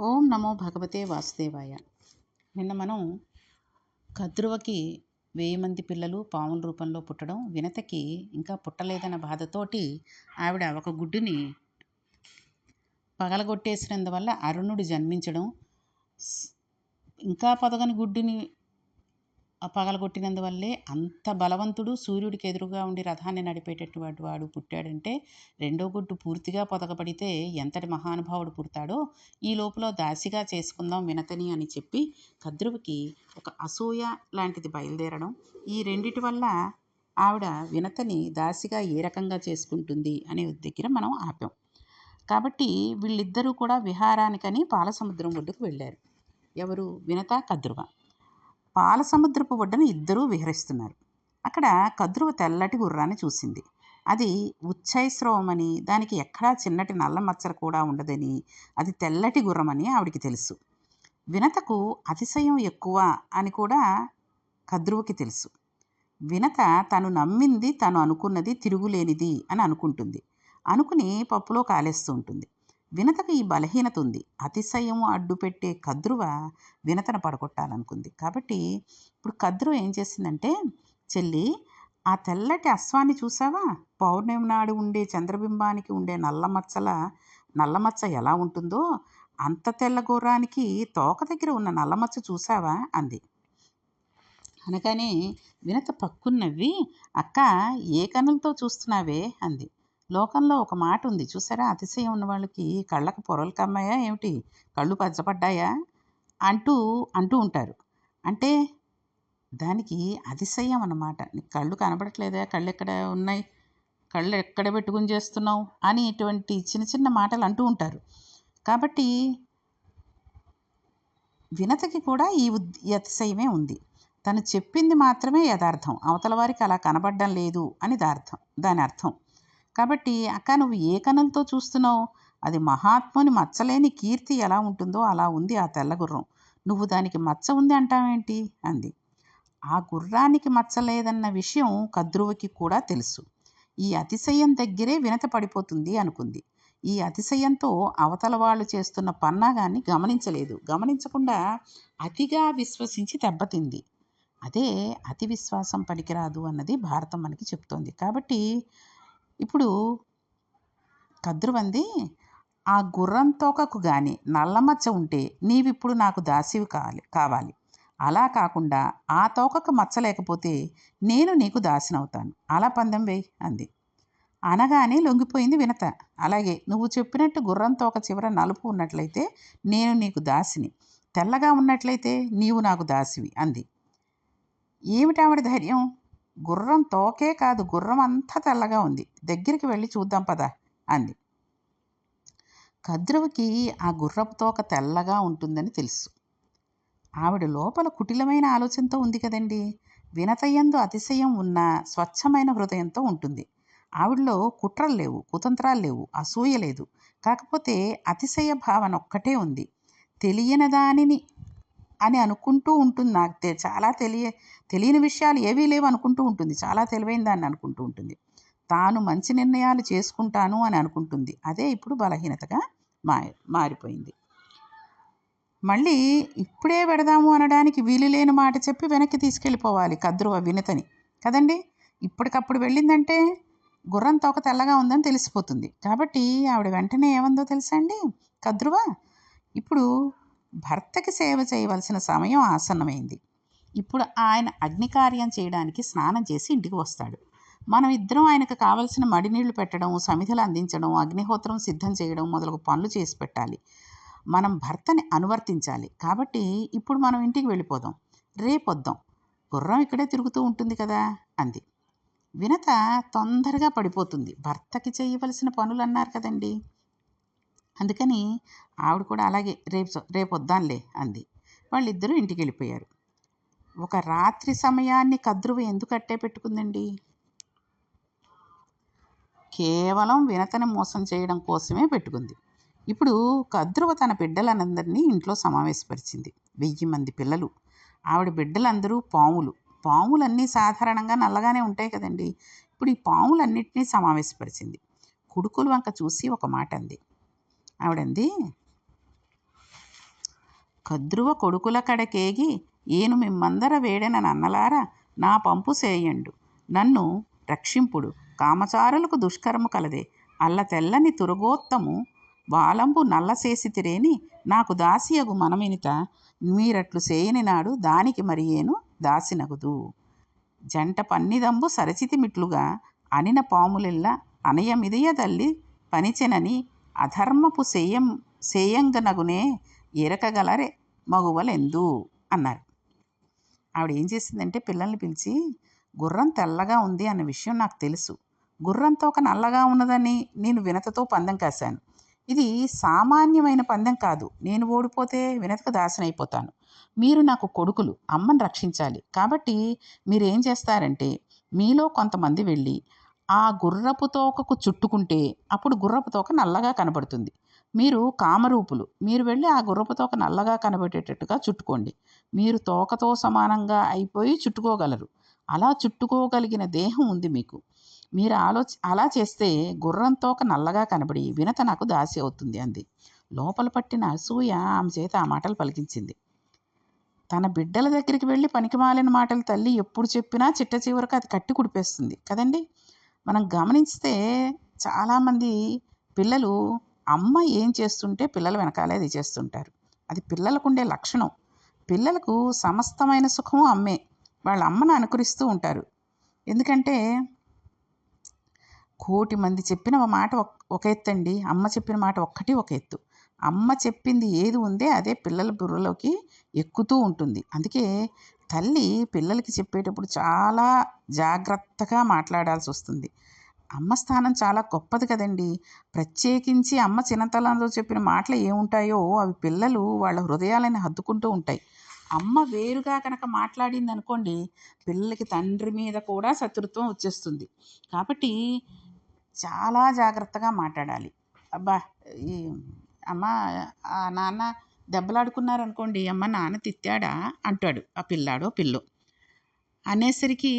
ఓం నమో భగవతే వాసుదేవాయ. నిన్న మనం కద్రువకి వెయ్యి మంది పిల్లలు పాముల రూపంలో పుట్టడం వినతకి ఇంకా పుట్టలేదన్న బాధతోటి ఆవిడ ఒక గుడ్డుని పగలగొట్టేసినందువల్ల అరుణుడు జన్మించడం స్- ఇంకా పొదగని గుడ్డుని పగలగొట్టినందువల్లే అంత బలవంతుడు సూర్యుడికి ఎదురుగా ఉండి రథాన్ని నడిపేటటువంటి వాడు పుట్టాడంటే రెండో గుడ్డు పూర్తిగా పొదగబడితే ఎంతటి మహానుభావుడు పుడతాడో ఈ లోపల దాసిగా చేసుకుందాం వినతని అని చెప్పి కద్రువుకి ఒక అసూయ లాంటిది బయలుదేరడం ఈ రెండిటి వల్ల ఆవిడ వినతని దాసిగా ఏ రకంగా చేసుకుంటుంది అనే దగ్గర మనం ఆపాం. కాబట్టి వీళ్ళిద్దరూ కూడా విహారానికని పాలసముద్రం ఒడ్డుకు వెళ్ళారు. ఎవరు? వినత కద్రువ. పాల సముద్రపు ఒడ్డున ఇద్దరూ విహరిస్తున్నారు. అక్కడ కద్రువ తెల్లటి గుర్రాన్ని చూసింది. అది ఉచ్చైస్రవమని దానికి ఎక్కడా చిన్నటి నల్ల మచ్చలు కూడా ఉండదని అది తెల్లటి గుర్రమని ఆవిడికి తెలుసు. వినతకు అతిశయం ఎక్కువ అని కూడా కద్రువకి తెలుసు. వినత తను నమ్మింది తను అనుకున్నది తిరుగులేనిది అని అనుకుంటుంది. అనుకుని పప్పులో కాలేస్తూ ఉంటుంది. వినతకు ఈ బలహీనత ఉంది. అతిశయము అడ్డుపెట్టే కద్రువ వినతను పడగొట్టాలనుకుంది. కాబట్టి ఇప్పుడు కద్రువ ఏం చేసిందంటే చెల్లి ఆ తెల్లటి అశ్వాన్ని చూసావా? పౌర్ణమి నాడు ఉండే చంద్రబింబానికి ఉండే నల్ల మచ్చల నల్ల మచ్చ ఎలా ఉంటుందో అంత తెల్ల గుర్రానికి తోక దగ్గర ఉన్న నల్ల మచ్చ చూసావా? అంది. అనగానే వినత పక్కున్నవి అక్క ఏ కనులతో చూస్తున్నావే? అంది. లోకంలో ఒక మాట ఉంది. చూసారా? అతిశయం ఉన్న వాళ్ళకి కళ్ళకు పొరలు కమ్మాయా ఏమిటి? కళ్ళు పచ్చపడ్డాయా అంటూ అంటూ ఉంటారు. అంటే దానికి అతిశయం అన్నమాట. నీకు కళ్ళు కనబడట్లేదా? కళ్ళు ఎక్కడ ఉన్నాయి? కళ్ళు ఎక్కడ పెట్టుకుని చేస్తున్నావు? అని ఇటువంటి చిన్న చిన్న మాటలు అంటూ ఉంటారు. కాబట్టి వినతకి కూడా ఈ ఉద్ ఈ అతిశయమే ఉంది. తను చెప్పింది మాత్రమే యథార్థం. అవతల వారికి అలా కనబడడం లేదు అని దార్థం దాని అర్థం. కాబట్టి అక్క నువ్వు ఏ కనులతో చూస్తున్నావు? అది మహాత్ముని మచ్చలేని కీర్తి ఎలా ఉంటుందో అలా ఉంది ఆ తెల్ల గుర్రం. నువ్వు దానికి మచ్చ ఉంది అంటావేంటి? అంది. ఆ గుర్రానికి మచ్చలేదన్న విషయం కద్రువకి కూడా తెలుసు. ఈ అతిశయం దగ్గరే వినత పడిపోతుంది అనుకుంది. ఈ అతిశయంతో అవతల వాళ్ళు చేస్తున్న పన్నాగాన్ని గమనించలేదు. గమనించకుండా అతిగా విశ్వసించి దెబ్బతింది. అదే అతి విశ్వాసం పనికిరాదు అన్నది భారతం మనకి చెప్తోంది. కాబట్టి ఇప్పుడు కద్రువంది ఆ గుర్రం తోకకు గాని నల్లమచ్చ ఉంటే నీవిప్పుడు నాకు దాసివి కావాలి కావాలి. అలా కాకుండా ఆ తోకకు మచ్చ లేకపోతే నేను నీకు దాసినవుతాను. అలా పందెం వేయి అంది. అనగానే లొంగిపోయింది వినత. అలాగే నువ్వు చెప్పినట్టు గుర్రం తోక చివర నలుపు ఉన్నట్లయితే నేను నీకు దాసిని. తెల్లగా ఉన్నట్లయితే నీవు నాకు దాసివి అంది. ఏమిటావిడ ధైర్యం? గుర్రం తోకే కాదు గుర్రం అంతా తెల్లగా ఉంది. దగ్గరికి వెళ్ళి చూద్దాం పదా అంది. కద్రువుకి ఆ గుర్రపు తోక తెల్లగా ఉంటుందని తెలుసు. ఆవిడ లోపల కుటిలమైన ఆలోచనతో ఉంది కదండి. వినతయందు అతిశయం ఉన్న స్వచ్ఛమైన హృదయంతో ఉంటుంది. ఆవిడలో కుట్రలు లేవు కుతంత్రాలు లేవు అసూయ లేదు. కాకపోతే అతిశయ భావన ఒక్కటే ఉంది. తెలియని దానిని అని అనుకుంటూ ఉంటుంది నాకు తె- చాలా తెలియ తెలియని విషయాలు ఏవీ లేవు అనుకుంటూ ఉంటుంది. చాలా తెలివైన దాన్ని అనుకుంటూ ఉంటుంది. తాను మంచి నిర్ణయాలు చేసుకుంటాను అని అనుకుంటుంది. అదే ఇప్పుడు బలహీనతగా మా మారిపోయింది. మళ్ళీ ఇప్పుడే పెడదాము అనడానికి వీలు లేని మాట చెప్పి వెనక్కి తీసుకెళ్ళిపోవాలి కద్రువ వినతని. కదండి? ఇప్పటికప్పుడు వెళ్ళిందంటే గుర్రం తోక తెల్లగా ఉందని తెలిసిపోతుంది. కాబట్టి ఆవిడ వెంటనే ఏమందో తెలుసా అండి? కద్రువ ఇప్పుడు భర్తకి సేవ చేయవలసిన సమయం ఆసన్నమైంది. ఇప్పుడు ఆయన అగ్నికార్యం చేయడానికి స్నానం చేసి ఇంటికి వస్తాడు. మనం ఇద్దరం ఆయనకు కావలసిన మడినీళ్ళు పెట్టడం సమిధలు అందించడం అగ్నిహోత్రం సిద్ధం చేయడం మొదలగు పనులు చేసి పెట్టాలి. మనం భర్తని అనువర్తించాలి. కాబట్టి ఇప్పుడు మనం ఇంటికి వెళ్ళిపోదాం. రేపొద్దాం. గుర్రం ఇక్కడే తిరుగుతూ ఉంటుంది కదా? అంది. వినత తొందరగా పడిపోతుంది. భర్తకి చేయవలసిన పనులు అన్నారు కదండీ. అందుకని ఆవిడ కూడా అలాగే రేపు రేపు వద్దాంలే అంది. వాళ్ళిద్దరూ ఇంటికి వెళ్ళిపోయారు ఒక రాత్రి సమయాన్ని కద్రువ ఎందుకు అట్టే పెట్టుకుందండి? కేవలం వినతని మోసం చేయడం కోసమే పెట్టుకుంది. ఇప్పుడు కద్రువ తన బిడ్డలనందరినీ ఇంట్లో సమావేశపరిచింది. వెయ్యి మంది పిల్లలు. ఆవిడ బిడ్డలందరూ పాములు. పాములన్నీ సాధారణంగా నల్లగానే ఉంటాయి కదండి. ఇప్పుడు ఈ పాములన్నింటినీ సమావేశపరిచింది. కొడుకులు వంక చూసి ఒక మాట అంది ఆవిడంది. కద్రువ కొడుకుల కడకేగి ఏను మిమ్మందర వేడెన నన్నలారా నా పంపు సేయండు. నన్ను రక్షింపుడు. కామచారులకు దుష్కరము కలదే. అల్ల తెల్లని తురగోత్తము వాలంబు నల్లసేసితిరేని నాకు దాసియగు మనమినిత. మీరట్లు సేయని నాడు దానికి మరి ఏను దాసినగుదు. జంట పన్నిదంబు సరచితిమిట్లుగా అనిన పాములెల్ల అనయమిదయ తల్లి పనిచెనని అధర్మపు సేయం సేయంగనగునే ఎరకగలరే మగువలెందు అన్నారు. ఆవిడ ఏం చేసిందంటే పిల్లల్ని పిలిచి గుర్రం తెల్లగా ఉంది అన్న విషయం నాకు తెలుసు. గుర్రంతో ఒక నల్లగా ఉన్నదని నేను వినతతో పందెం కాశాను. ఇది సామాన్యమైన పందెం కాదు. నేను ఓడిపోతే వినతకు దాసనైపోతాను. మీరు నాకు కొడుకులు. అమ్మని రక్షించాలి. కాబట్టి మీరు ఏం చేస్తారంటే మీలో కొంతమంది వెళ్ళి ఆ గుర్రపు తోకకు చుట్టుకుంటే అప్పుడు గుర్రపు తోక నల్లగా కనబడుతుంది. మీరు కామరూపులు మీరు వెళ్ళి ఆ గుర్రపు తోక నల్లగా కనబడేటట్టుగా చుట్టుకోండి. మీరు తోకతో సమానంగా అయిపోయి చుట్టుకోగలరు. అలా చుట్టుకోగలిగిన దేహం ఉంది మీకు. మీరు ఆలోచ అలా చేస్తే గుర్రం తోక నల్లగా కనబడి వినత నాకు దాసి అవుతుంది అంది. లోపల పట్టిన అసూయ ఆమె చేత ఆ మాటలు పలికించింది. తన బిడ్డల దగ్గరికి వెళ్ళి పనికిమాలిన మాటలు తల్లి ఎప్పుడు చెప్పినా చిట్ట చివరకు అది కట్టి కుడిపేస్తుంది. కదండి? మనం గమనిస్తే చాలామంది పిల్లలు అమ్మ ఏం చేస్తుంటే పిల్లలు వెనకాలే అది చేస్తుంటారు అది పిల్లలకు ఉండే లక్షణం. పిల్లలకు సమస్తమైన సుఖం అమ్మే. వాళ్ళ అమ్మను అనుకరిస్తూ ఉంటారు. ఎందుకంటే కోటి మంది చెప్పిన ఒక మాట ఒక- ఒక ఎత్తు అండి అమ్మ చెప్పిన మాట ఒక్కటి ఒక ఎత్తు. అమ్మ చెప్పింది ఏది ఉందే అదే పిల్లల బుర్రలోకి ఎక్కుతూ ఉంటుంది. అందుకే తల్లి పిల్లలకి చెప్పేటప్పుడు చాలా జాగ్రత్తగా మాట్లాడాల్సి వస్తుంది. అమ్మ స్థానం చాలా గొప్పది కదండి. ప్రత్యేకించి అమ్మ చిన్నతనంలో చెప్పిన మాటలు ఏముంటాయో అవి పిల్లలు వాళ్ళ హృదయాలని హద్దుకుంటూ ఉంటాయి. అమ్మ వేరుగా కనుక మాట్లాడింది అనుకోండి పిల్లలకి తండ్రి మీద కూడా శత్రుత్వం వచ్చేస్తుంది. కాబట్టి చాలా జాగ్రత్తగా మాట్లాడాలి. అబ్బా ఈ అమ్మ నాన్న దెబ్బలాడుకున్నారనుకోండి అమ్మ నాన్న తిట్టాడా? అంటాడు ఆ పిల్లాడో పిల్లో. అనేసరికి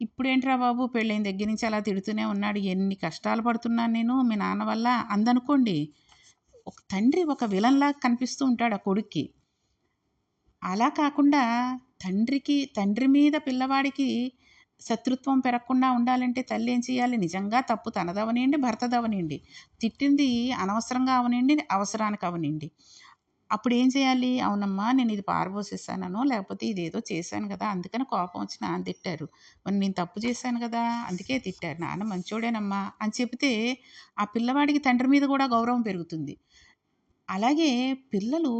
ఇప్పుడేంట్రా బాబు పెళ్ళైన దగ్గర నుంచి అలా తిడుతూనే ఉన్నాడు ఎన్ని కష్టాలు పడుతున్నాను నేను మీ నాన్న వల్ల? అందనుకోండి ఒక తండ్రి ఒక విలన్లా కనిపిస్తూ ఉంటాడు ఆ కొడుక్కి. అలా కాకుండా తండ్రికి తండ్రి మీద పిల్లవాడికి శత్రుత్వం పెరగకుండా ఉండాలంటే తల్లి ఏం చేయాలి? నిజంగా తప్పు తనదవనియండి భర్తదవనియండి. తిట్టింది అనవసరంగా అవనియండి అవసరానికి అవనియండి. అప్పుడు ఏం చేయాలి? అవునమ్మా నేను ఇది పారబోసేసానను లేకపోతే ఇదేదో చేశాను కదా అందుకని కోపం వచ్చి నాన్న తిట్టారు. మరి నేను తప్పు చేశాను కదా అందుకే తిట్టారు. నాన్న మంచోడేనమ్మా అని చెబితే ఆ పిల్లవాడికి తండ్రి మీద కూడా గౌరవం పెరుగుతుంది. అలాగే పిల్లలు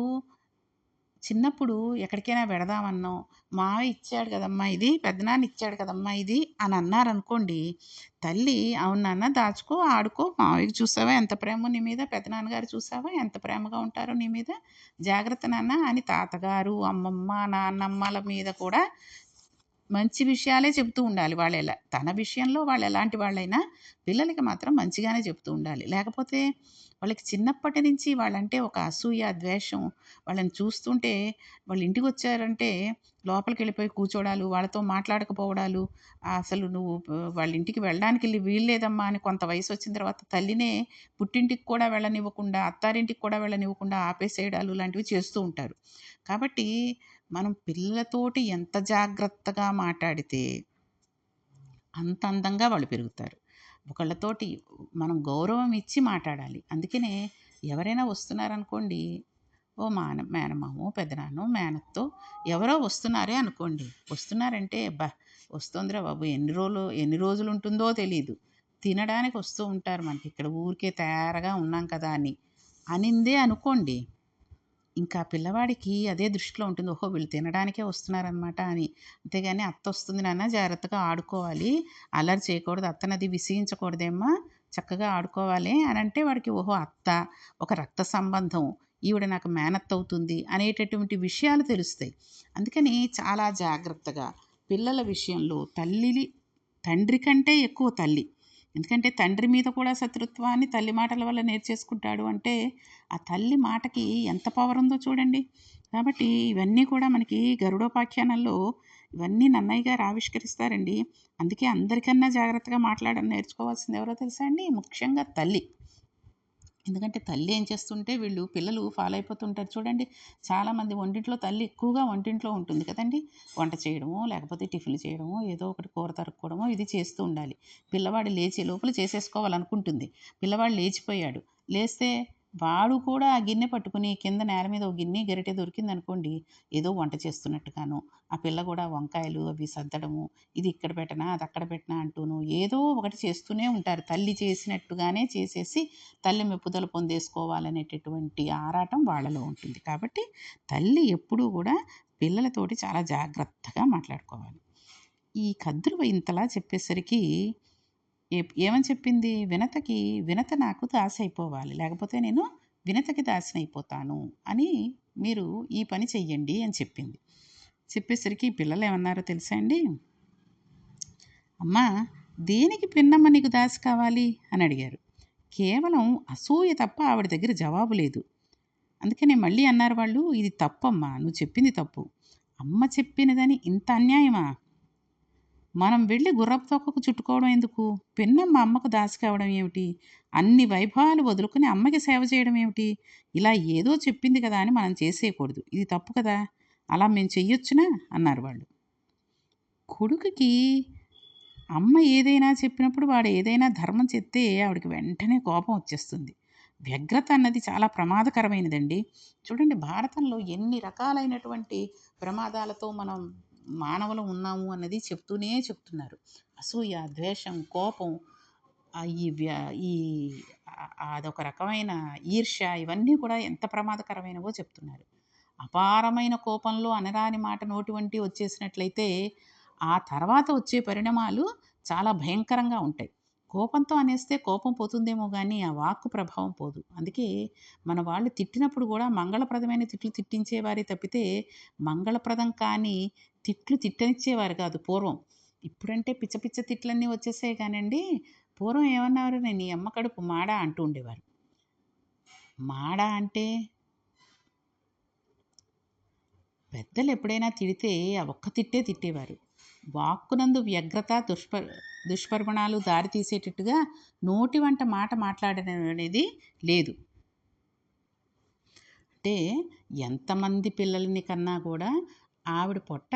చిన్నప్పుడు ఎక్కడికైనా వెడదామన్నో మావయ్య ఇచ్చాడు కదమ్మా ఇది పెద్దనాన్న ఇచ్చాడు కదమ్మా ఇది అని అన్నారనుకోండి తల్లి అవును నాన్న దాచుకో ఆడుకో మావయ్యకి చూసావా ఎంత ప్రేమ నీ మీద పెద్దనాన్నగారు చూసావా ఎంత ప్రేమగా ఉంటారో నీ మీద జాగ్రత్త నాన్న అని తాతగారు అమ్మమ్మ నాన్నమ్మల మీద కూడా మంచి విషయాలే చెబుతూ ఉండాలి వాళ్ళు ఎలా తన విషయంలో వాళ్ళు ఎలాంటి వాళ్ళైనా పిల్లలకి మాత్రం మంచిగానే చెప్తూ ఉండాలి. లేకపోతే వాళ్ళకి చిన్నప్పటి నుంచి వాళ్ళంటే ఒక అసూయ ద్వేషం వాళ్ళని చూస్తుంటే వాళ్ళు ఇంటికి వచ్చారంటే లోపలికి వెళ్ళిపోయి కూర్చోడాలు వాళ్ళతో మాట్లాడకపోవడాలు అసలు నువ్వు వాళ్ళ ఇంటికి వెళ్ళడానికి వెళ్ళి వీల్లేదమ్మా అని కొంత వయసు వచ్చిన తర్వాత తల్లినే పుట్టింటికి కూడా వెళ్ళనివ్వకుండా అత్తారింటికి కూడా వెళ్ళనివ్వకుండా ఆపేసేయడాలు లాంటివి చేస్తూ ఉంటారు. కాబట్టి మనం పిల్లలతోటి ఎంత జాగ్రత్తగా మాట్లాడితే అంత అందంగా వాళ్ళు పెరుగుతారు. ఒకళ్ళతోటి మనం గౌరవం ఇచ్చి మాట్లాడాలి. అందుకనే ఎవరైనా వస్తున్నారనుకోండి ఓ మాన మేనమామో పెదనాన్నో మేనత్తో ఎవరో వస్తున్నారే అనుకోండి. వస్తున్నారంటే అబ్బా వస్తుందిరా బాబు ఎన్ని రోజులు ఎన్ని రోజులు ఉంటుందో తెలియదు తినడానికి వస్తూ ఉంటారు మనకి. ఇక్కడ ఊరికే తయారుగా ఉన్నాం కదా అని. అనిందే అనుకోండి ఇంకా పిల్లవాడికి అదే దృష్టిలో ఉంటుంది. ఓహో! వీళ్ళు తినడానికే వస్తున్నారనమాట అని. అంతేగాని అత్త వస్తుంది నాన్న జాగ్రత్తగా ఆడుకోవాలి. అల్లరి చేయకూడదు. అత్తనది విసిగించకూడదేమ్మా. చక్కగా ఆడుకోవాలి అని అంటే వాడికి ఓహో! అత్త ఒక రక్త సంబంధం. ఈవిడ నాకు మేనత్ అవుతుంది అనేటటువంటి విషయాలు తెలుస్తాయి. అందుకని చాలా జాగ్రత్తగా పిల్లల విషయంలో తల్లి తండ్రి కంటే ఎక్కువ తల్లి. ఎందుకంటే తండ్రి మీద కూడా శత్రుత్వాన్ని తల్లి మాటల వల్ల నేర్చేసుకుంటాడు అంటే ఆ తల్లి మాటకి ఎంత పవర్ ఉందో చూడండి. కాబట్టి ఇవన్నీ కూడా మనకి గరుడోపాఖ్యానంలో ఇవన్నీ నన్నయ్య గారు ఆవిష్కరిస్తారండి. అందుకే అందరికన్నా జాగ్రత్తగా మాట్లాడడం నేర్చుకోవాల్సింది ఎవరో తెలుసా అండి? ముఖ్యంగా తల్లి. ఎందుకంటే తల్లి ఏం చేస్తుంటే వీళ్ళు పిల్లలు ఫాలో అయిపోతుంటారు చూడండి. చాలామంది వంటింట్లో తల్లి ఎక్కువగా వంటింట్లో ఉంటుంది కదండి. వంట చేయడము లేకపోతే టిఫిన్లు చేయడము ఏదో ఒకటి కూర తరుక్కోవడము ఇది చేస్తూ ఉండాలి. పిల్లవాడు లేచే లోపల చేసేసుకోవాలనుకుంటుంది. పిల్లవాడు లేచిపోయాడు. లేస్తే వాడు కూడా ఆ గిన్నె పట్టుకుని కింద నేల మీద ఒక గిన్నె గరిటె దొరికింది అనుకోండి ఏదో వంట చేస్తున్నట్టుగాను. ఆ పిల్ల కూడా వంకాయలు అవి సర్దడము ఇది ఇక్కడ పెట్టనా అది అక్కడ పెట్టనా అంటూను ఏదో ఒకటి చేస్తూనే ఉంటారు. తల్లి చేసినట్టుగానే చేసేసి తల్లి మెప్పుదల పొందేసుకోవాలనేటటువంటి ఆరాటం వాళ్ళలో ఉంటుంది. కాబట్టి తల్లి ఎప్పుడూ కూడా పిల్లలతోటి చాలా జాగ్రత్తగా మాట్లాడుకోవాలి. ఈ కద్రువ ఇంతలా చెప్పేసరికి ఏమని చెప్పింది? వినతకి వినత నాకు దాసి అయిపోవాలి లేకపోతే నేను వినతకి దాసినైపోతాను అని మీరు ఈ పని చెయ్యండి అని చెప్పింది. చెప్పేసరికి పిల్లలు ఏమన్నారో తెలుసా అండి? అమ్మా దేనికి పిన్నమ్మ నీకు దాసి కావాలి? అని అడిగారు. కేవలం అసూయ తప్ప ఆవిడ దగ్గర జవాబు లేదు. అందుకనే మళ్ళీ అన్నారు వాళ్ళు ఇది తప్పమ్మా నువ్వు చెప్పింది తప్పు. అమ్మ చెప్పినదని ఇంత అన్యాయమా? మనం వెళ్ళి గుర్రపు తొక్కకు చుట్టుకోవడం ఎందుకు? పిన్నమ్మ అమ్మకు దాసి కావడం ఏమిటి? అన్ని వైభవాలు వదులుకుని అమ్మకి సేవ చేయడం ఏమిటి? ఇలా ఏదో చెప్పింది కదా అని మనం చేసేయకూడదు. ఇది తప్పు కదా? అలా మేము చెయ్యొచ్చునా? అన్నారు వాళ్ళు. కొడుకుకి అమ్మ ఏదైనా చెప్పినప్పుడు వాడు ఏదైనా ధర్మం చెప్తే ఆవిడకి వెంటనే కోపం వచ్చేస్తుంది. వ్యగ్రత అన్నది చాలా ప్రమాదకరమైనదండి. చూడండి భారతంలో ఎన్ని రకాలైనటువంటి ప్రమాదాలతో మనం మానవులు ఉన్నాము అన్నది చెప్తూనే చెప్తున్నారు. అసూయ ద్వేషం కోపం ఈ వ్యా ఈ అదొక రకమైన ఈర్ష్య ఇవన్నీ కూడా ఎంత ప్రమాదకరమైనవో చెప్తున్నారు. అపారమైన కోపంలో అనరాని మాట నోటి వంటి వచ్చేసినట్లయితే ఆ తర్వాత వచ్చే పరిణామాలు చాలా భయంకరంగా ఉంటాయి. కోపంతో అనేస్తే కోపం పోతుందేమో కానీ ఆ వాక్కు ప్రభావం పోదు. అందుకే మన వాళ్ళు తిట్టినప్పుడు కూడా మంగళప్రదమైన తిట్లు తిట్టించేవారే తప్పితే మంగళప్రదం కానీ తిట్లు తిట్టనిచ్చేవారు కాదు పూర్వం. ఇప్పుడంటే పిచ్చ పిచ్చ తిట్లన్నీ వచ్చేసాయి కానండి పూర్వం ఏమన్నారు నేను నీ అమ్మ కడుపు మాడా అంటూ ఉండేవారు. మాడా అంటే పెద్దలు ఎప్పుడైనా తిడితే ఆ ఒక్క తిట్టే తిట్టేవారు. వాక్కునందు వ్యగ్రత దుష్ప దుష్పరిమాణాలు దారితీసేటట్టుగా నోటి వంట మాట మాట్లాడడం అనేది లేదు. అంటే ఎంతమంది పిల్లల్ని కన్నా కూడా ఆవిడ పొట్ట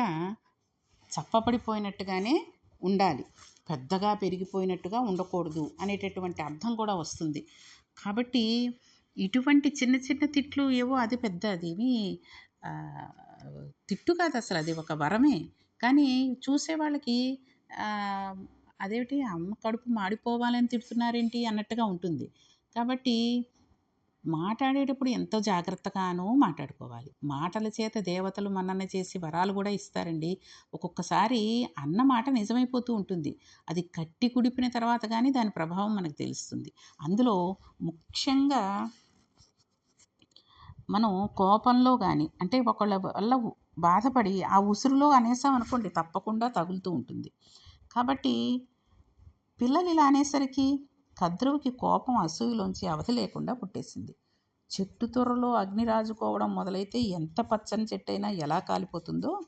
చప్పపడిపోయినట్టుగానే ఉండాలి. పెద్దగా పెరిగిపోయినట్టుగా ఉండకూడదు అనేటటువంటి అర్థం కూడా వస్తుంది. కాబట్టి ఇటువంటి చిన్న చిన్న తిట్లు ఏవో అది పెద్ద అదేమి తిట్టు కాదు అసలు అది ఒక వరమే. కానీ చూసే వాళ్ళకి అదేమిటి అమ్మ కడుపు మాడిపోవాలని తిడుతున్నారేంటి అన్నట్టుగా ఉంటుంది. కాబట్టి మాట్లాడేటప్పుడు ఎంతో జాగ్రత్తగానో మాట్లాడుకోవాలి. మాటల చేత దేవతలు మన్నన చేసి వరాలు కూడా ఇస్తారండి. ఒక్కొక్కసారి అన్న మాట నిజమైపోతూ ఉంటుంది. అది కట్టి కుడిపిన తర్వాత కానీ దాని ప్రభావం మనకు తెలుస్తుంది. అందులో ముఖ్యంగా మనం కోపంలో కానీ అంటే ఒకళ్ళ వల్ల బాధపడి ఆ ఉసురులో అనేసాం అనుకోండి తప్పకుండా తగులుతూ ఉంటుంది. కాబట్టి పిల్లలు ఇలా అనేసరికి కద్రువుకి కోపం అసూయలోంచి అవధి లేకుండా పుట్టేసింది. చెట్టు త్వరలో అగ్ని రాజుకోవడం మొదలైతే ఎంత పచ్చని చెట్టు అయినా ఎలా కాలిపోతుందో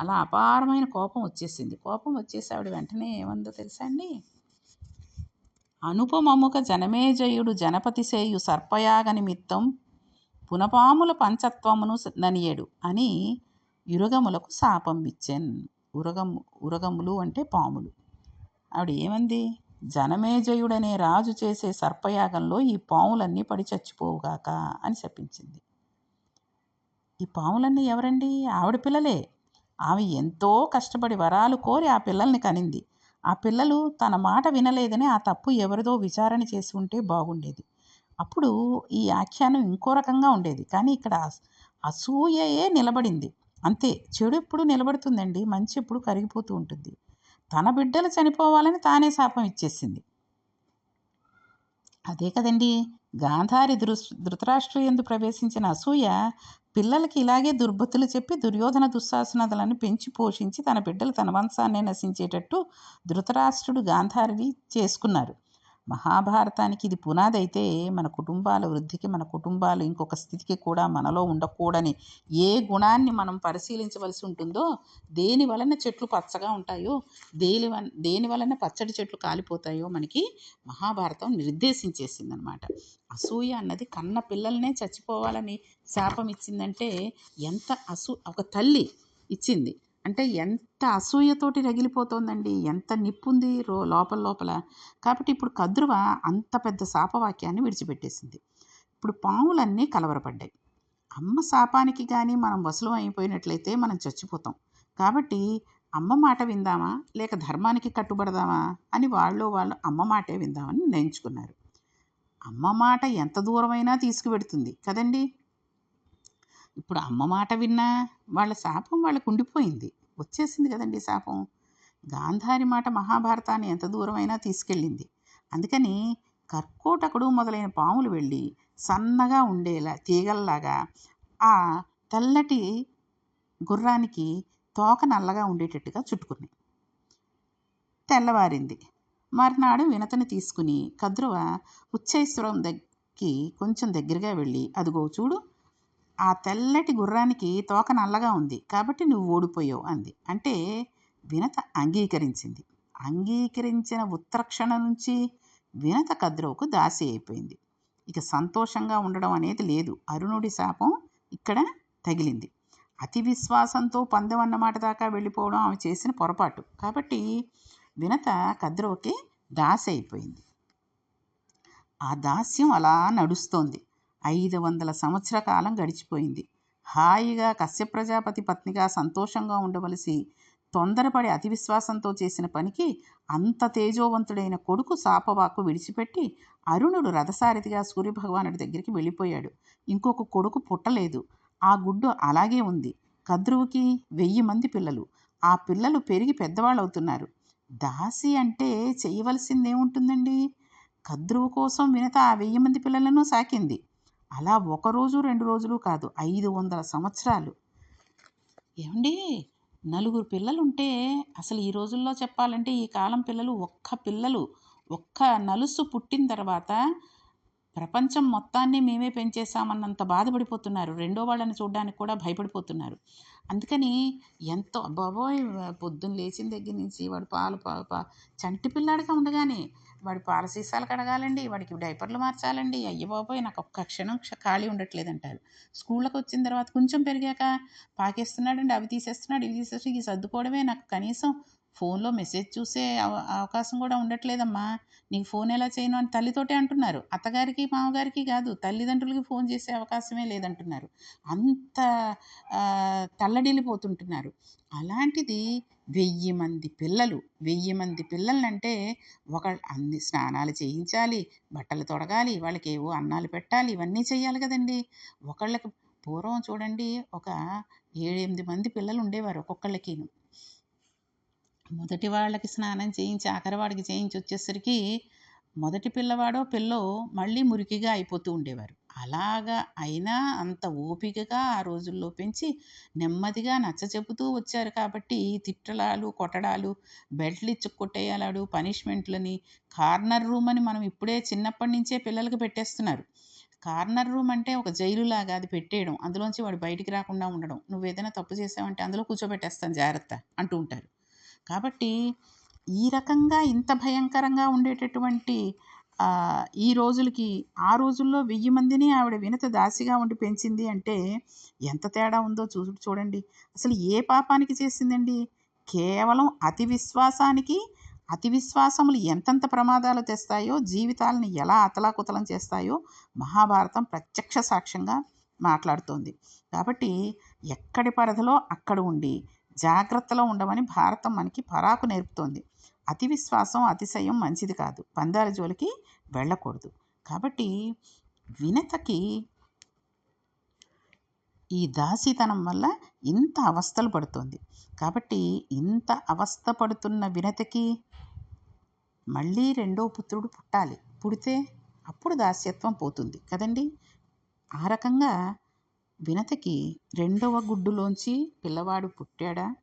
అలా అపారమైన కోపం వచ్చేసింది. కోపం వచ్చేసి ఆవిడ వెంటనే ఏమందో తెలుసా అండి? అనుపమముఖ జనమేజయుడు జనపతి సేయు సర్పయాగ నిమిత్తం పునపాముల పంచత్వమును ననియడు అని యురగములకు శాపం ఇచ్చెన్ ఉరగము ఉరగములు అంటే పాములు. ఆవిడ ఏమంది? జనమేజయుడనే రాజు చేసే సర్పయాగంలో ఈ పాములన్నీ పడి చచ్చిపోవుగాక అని శపించింది. ఈ పాములన్నీ ఎవరండి? ఆవిడ పిల్లలే. ఆమె ఎంతో కష్టపడి వరాలు కోరి ఆ పిల్లల్ని కనింది. ఆ పిల్లలు తన మాట వినలేదని ఆ తప్పు ఎవరిదో విచారణ చేసి ఉంటే బాగుండేది. అప్పుడు ఈ ఆఖ్యానం ఇంకో రకంగా ఉండేది. కానీ ఇక్కడ అసూయయే నిలబడింది. అంతే. చెడు ఎప్పుడు నిలబడుతుందండి. మంచి ఎప్పుడు కరిగిపోతూ ఉంటుంది. తన బిడ్డలు చనిపోవాలని తానే శాపం ఇచ్చేసింది. అదే కదండి. గాంధారి దృ ధృతరాష్ట్ర ఎందు ప్రవేశించిన అసూయ పిల్లలకి ఇలాగే దుర్బుద్ధులు చెప్పి దుర్యోధన దుశ్శాసనతలను పెంచి పోషించి తన బిడ్డలు తన వంశాన్నే నశించేటట్టు ధృతరాష్ట్రుడు గాంధారిని చేసుకున్నారు. మహాభారతానికి ఇది పునాది అయితే మన కుటుంబాల వృద్ధికి మన కుటుంబాలు ఇంకొక స్థితికి కూడా మనలో ఉండకూడని ఏ గుణాన్ని మనం పరిశీలించవలసి ఉంటుందో దేని వలన చెట్లు పచ్చగా ఉంటాయో దేని వలన దేని వలన పచ్చడి చెట్లు కాలిపోతాయో మనకి మహాభారతం నిర్దేశించేసిందనమాట. అసూయ అన్నది కన్న పిల్లల్నే చచ్చిపోవాలని శాపం ఇచ్చిందంటే ఎంత అసూ ఒక తల్లి ఇచ్చింది. అంటే ఎంత అసూయతోటి రగిలిపోతోందండి. ఎంత నిప్పుంది రో లోపల లోపల. కాబట్టి ఇప్పుడు కద్రువ అంత పెద్ద శాపవాక్యాన్ని విడిచిపెట్టేసింది. ఇప్పుడు పాములన్నీ కలవరపడ్డాయి. అమ్మ శాపానికి కానీ మనం వసలం అయిపోయినట్లయితే మనం చచ్చిపోతాం. కాబట్టి అమ్మ మాట విందామా? లేక ధర్మానికి కట్టుబడదామా? అని వాళ్ళు వాళ్ళు అమ్మ మాటే విందామని నిర్ణయించుకున్నారు. అమ్మ మాట ఎంత దూరమైనా తీసుకువెడుతుంది కదండి. ఇప్పుడు అమ్మ మాట విన్నా వాళ్ళ శాపం వాళ్ళకు ఉండిపోయింది వచ్చేసింది కదండి శాపం. గాంధారి మాట మహాభారతాన్ని ఎంత దూరమైనా తీసుకెళ్ళింది. అందుకని కర్కోటకుడు మొదలైన పాములు వెళ్ళి సన్నగా ఉండేలా తీగల్లాగా ఆ తెల్లటి గుర్రానికి తోక నల్లగా ఉండేటట్టుగా చుట్టుకున్నాయి. తెల్లవారింది. మర్నాడు వినతని తీసుకుని కద్రువ ఉచ్చైశ్వరం దగ్గరికి కొంచెం దగ్గరగా వెళ్ళి అదిగో చూడు ఆ తెల్లటి గుర్రానికి తోక నల్లగా ఉంది కాబట్టి నువ్వు ఓడిపోయావు అంది. అంటే వినత అంగీకరించింది. అంగీకరించిన ఉత్తరక్షణ నుంచి వినత కద్రవుకు దాసి అయిపోయింది. ఇక సంతోషంగా ఉండడం అనేది లేదు. అరుణుడి శాపం ఇక్కడ తగిలింది. అతి విశ్వాసంతో పందెం అన్నమాట దాకా వెళ్ళిపోవడం ఆమె చేసిన పొరపాటు. కాబట్టి వినత కద్రవుకి దాసి అయిపోయింది. ఆ దాస్యం అలా నడుస్తోంది. ఐదు వందల సంవత్సర కాలం గడిచిపోయింది. హాయిగా కశ్యప ప్రజాపతి పత్నిగా సంతోషంగా ఉండవలసి తొందరపడి అతి విశ్వాసంతో చేసిన పనికి అంత తేజోవంతుడైన కొడుకు శాపవాకు విడిచిపెట్టి అరుణుడు రథసారథిగా సూర్యభగవానుడి దగ్గరికి వెళ్ళిపోయాడు. ఇంకొక కొడుకు పుట్టలేదు. ఆ గుడ్డు అలాగే ఉంది. కద్రువుకి వెయ్యి మంది పిల్లలు. ఆ పిల్లలు పెరిగి పెద్దవాళ్ళు అవుతున్నారు దాసి అంటే చేయవలసిందేముంటుందండి? కద్రువు కోసం వినత ఆ వెయ్యి మంది పిల్లలను సాకింది. అలా ఒక రోజు రెండు రోజులు కాదు ఐదు వందల సంవత్సరాలు. ఏమండి? నలుగురు పిల్లలు ఉంటే అసలు ఈ రోజుల్లో చెప్పాలంటే ఈ కాలం పిల్లలు ఒక్క పిల్లలు ఒక్క నలుసు పుట్టిన తర్వాత ప్రపంచం మొత్తాన్ని మేమే పెంచేసామన్నంత బాధపడిపోతున్నారు. రెండో వాళ్ళని చూడడానికి కూడా భయపడిపోతున్నారు. అందుకని ఎంతో బాబోయ్ పొద్దున్న లేచిన దగ్గర నుంచి వాడు పాలు పా చంటి పిల్లాడిగా ఉండగానే వాడి పాల సీసాలు కడగాలండి వాడికి డైపర్లు మార్చాలండి. అయ్య బాబోయ్ నాకు ఒక్క క్షణం ఖాళీ ఉండట్లేదు అంటారు స్కూళ్ళకి వచ్చిన తర్వాత కొంచెం పెరిగాక పాకేస్తున్నాడండి అవి తీసేస్తున్నాడు ఇవి తీసేసి ఇవి సర్దుకోవడమే నాకు కనీసం ఫోన్లో మెసేజ్ చూసే అవ అవకాశం కూడా ఉండట్లేదమ్మా. నీకు ఫోన్ ఎలా చేయను అని తల్లితోటే అంటున్నారు. అత్తగారికి మామగారికి కాదు తల్లిదండ్రులకి ఫోన్ చేసే అవకాశమే లేదంటున్నారు. అంత తల్లడిల్లిపోతుంటున్నారు. అలాంటిది వెయ్యి మంది పిల్లలు వెయ్యి మంది పిల్లలంటే ఒక అన్ని స్నానాలు చేయించాలి బట్టలు తొడగాలి వాళ్ళకి ఏవో అన్నాలు పెట్టాలి ఇవన్నీ చేయాలి కదండి. ఒకళ్ళకి పూర్వం చూడండి ఒక ఏడెనిమిది మంది పిల్లలు ఉండేవారు ఒక్కొక్కళ్ళకిను. మొదటి వాళ్ళకి స్నానం చేయించి ఆఖరి వాడికి చేయించి వచ్చేసరికి మొదటి పిల్లవాడో పిల్లో మళ్ళీ మురికిగా అయిపోతూ ఉండేవారు. అలాగా అయినా అంత ఓపికగా ఆ రోజుల్లో పెంచి నెమ్మదిగా నచ్చ చెబుతూ వచ్చారు కాబట్టి తిట్టడాలు కొట్టడాలు బెల్ట్లు ఇచ్చి కొట్టేయాలాడు పనిష్మెంట్లని కార్నర్ రూమ్ అని మనం ఇప్పుడే చిన్నప్పటి నుంచే పిల్లలకి పెట్టేస్తున్నారు. కార్నర్ రూమ్ అంటే ఒక జైలులాగా అది పెట్టేయడం అందులోంచి వాడు బయటికి రాకుండా ఉండడం నువ్వు ఏదైనా తప్పు చేసావంటే అందులో కూర్చోబెట్టేస్తాను జాగ్రత్త అంటూ ఉంటారు. కాబట్టి ఈ రకంగా ఇంత భయంకరంగా ఉండేటటువంటి ఈ రోజులకి ఆ రోజుల్లో వెయ్యి మందిని ఆవిడ వినత దాసిగా ఉండి పెంచింది అంటే ఎంత తేడా ఉందో చూ చూడండి. అసలు ఏ పాపానికి చేసిందండి? కేవలం అతి విశ్వాసానికి అతి విశ్వాసములు ఎంతెంత ప్రమాదాలు తెస్తాయో జీవితాలను ఎలా అతలాకుతలం చేస్తాయో మహాభారతం ప్రత్యక్ష సాక్ష్యంగా మాట్లాడుతోంది. కాబట్టి ఎక్కడి పరిధిలో అక్కడ ఉండి జాగ్రత్తలో ఉండమని భారతం మనకి పరాకు నేర్పుతోంది. అతి విశ్వాసం అతిశయం మంచిది కాదు. పందాల జోలికి వెళ్ళకూడదు. కాబట్టి వినతకి ఈ దాసితనం వల్ల ఇంత అవస్థలు పడుతోంది. కాబట్టి ఇంత అవస్థ పడుతున్న వినతకి మళ్ళీ రెండో పుత్రుడు పుట్టాలి. పుడితే అప్పుడు దాస్యత్వం పోతుంది కదండి? ఆ రకంగా వినతకి రెండవ గుడ్డులోంచి పిల్లవాడు పుట్టాడా?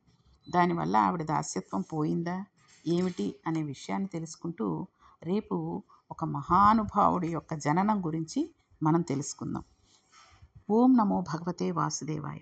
దానివల్ల ఆవిడ దాస్యత్వం పోయిందా? ఏమిటి అనే విషయాన్ని తెలుసుకుంటూ రేపు ఒక మహానుభావుడి యొక్క జననం గురించి మనం తెలుసుకుందాం. ఓం నమో భగవతే వాసుదేవాయ.